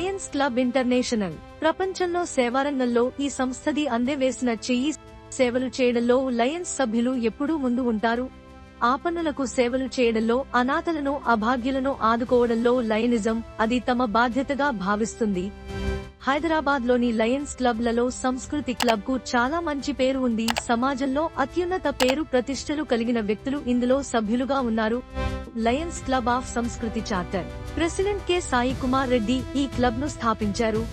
Lions club international ప్రపంచంలో సేవారంగంలో ఈ సంస్థది అందెవేసిన చెయ్యి సేవలు చేయడంలో లయన్స్ సభ్యులు ఎప్పుడూ ముందు ఉంటారు. ఆపన్నులకు సేవలు చేయడంలో అనాథలను అభాగ్యులను ఆదుకోవడంలో లయనిజం అది తమ బాధ్యతగా భావిస్తుంది. హైదరాబాద్లోని లయన్స్ క్లబ్లలో సంస్కృతి క్లబ్కు చాలా మంచి పేరు ఉంది. సమాజంలో అత్యున్నత పేరు ప్రతిష్టలు కలిగిన వ్యక్తులు ఇందులో సభ్యులుగా ఉన్నారు. Lions Club of Sanskriti charter. President K. Sai Kumar Reddy ఈ క్లబ్ను స్థాపించారు.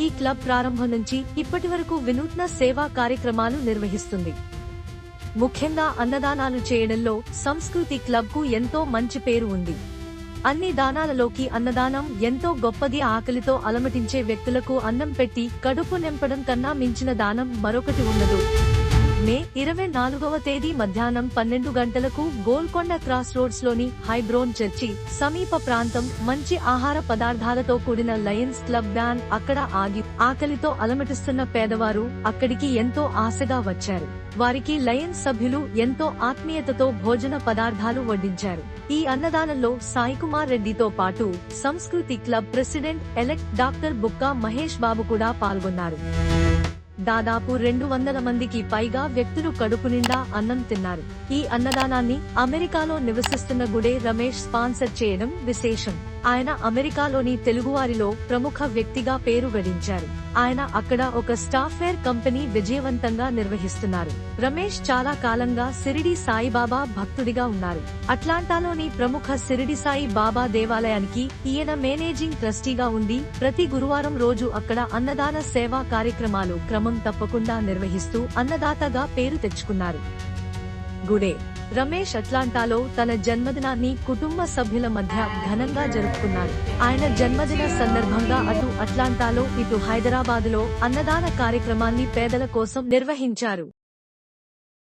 ఈ క్లబ్ ప్రారంభం నుంచి ఇప్పటి వరకు వినూత్న సేవా కార్యక్రమాలు నిర్వహిస్తుంది. ముఖ్యంగా అన్నదానాలు చేయడంలో సంస్కృతి క్లబ్కు ఎంతో మంచి పేరు ఉంది. అన్ని దానాలలోకి అన్నదానం ఎంతో గొప్పది ఆకలితో అలమటించే వ్యక్తులకు అన్నం పెట్టి కడుపు నింపడం కన్నా మించిన దానం మరొకటి ఉండదు. మే ఇరవై నాలుగవ తేదీ మధ్యాహ్నం పన్నెండు గంటలకు గోల్కొండ క్రాస్ రోడ్స్లోని హైబ్రోన్ చర్చి సమీప ప్రాంతం మంచి ఆహార పదార్థాలతో కూడిన లయన్స్ క్లబ్ వ్యాన్ అక్కడ ఆగి ఆకలితో అలమటిస్తున్న పేదవారు అక్కడికి ఎంతో ఆశగా వచ్చారు. వారికి లయన్స్ సభ్యులు ఎంతో ఆత్మీయతతో భోజన పదార్థాలు వడ్డించారు. ఈ అన్నదానంలో సాయి కుమార్ రెడ్డితో పాటు Samskruthi club president elect doctor Bukka Mahesh Babu కూడా పాల్గొన్నారు. దాదాపు రెండు వందల మందికి పైగా వ్యక్తులు కడుపు నిండా అన్నం తిన్నారు. ఈ అన్నదానాన్ని అమెరికాలో నివసిస్తున్న గుడే రమేష్ స్పాన్సర్ చేయడం విశేషం. ఆయన అమెరికాలోని తెలుగువారిలో ప్రముఖ వ్యక్తిగా పేరు గడించారు. ఆయన అక్కడ ఒక స్టాఫ్వేర్ కంపెనీ విజయవంతంగా నిర్వహిస్తున్నారు. రమేష్ చాలా కాలంగా సిరిడి సాయిబాబా భక్తుడిగా ఉన్నారు. అట్లాంటాలోని ప్రముఖ సిరిడి సాయి బాబా దేవాలయానికి ఈయన మేనేజింగ్ ట్రస్టీగా ఉండి ప్రతి గురువారం రోజు అక్కడ అన్నదాన సేవా కార్యక్రమాలు క్రమం తప్పకుండా నిర్వహిస్తూ అన్నదాతగా పేరు తెచ్చుకున్నారు. గుడే రమేష్ అట్లాంటాలో తన జన్మదినాన్ని కుటుంబ సభ్యుల మధ్య ఘనంగా జరుపుకున్నారు ఆయన జన్మదిన సందర్భంగా అటు అట్లాంటాలో ఇటు హైదరాబాదులో అన్నదాన కార్యక్రమాన్ని పేదల కోసం నిర్వహించారు.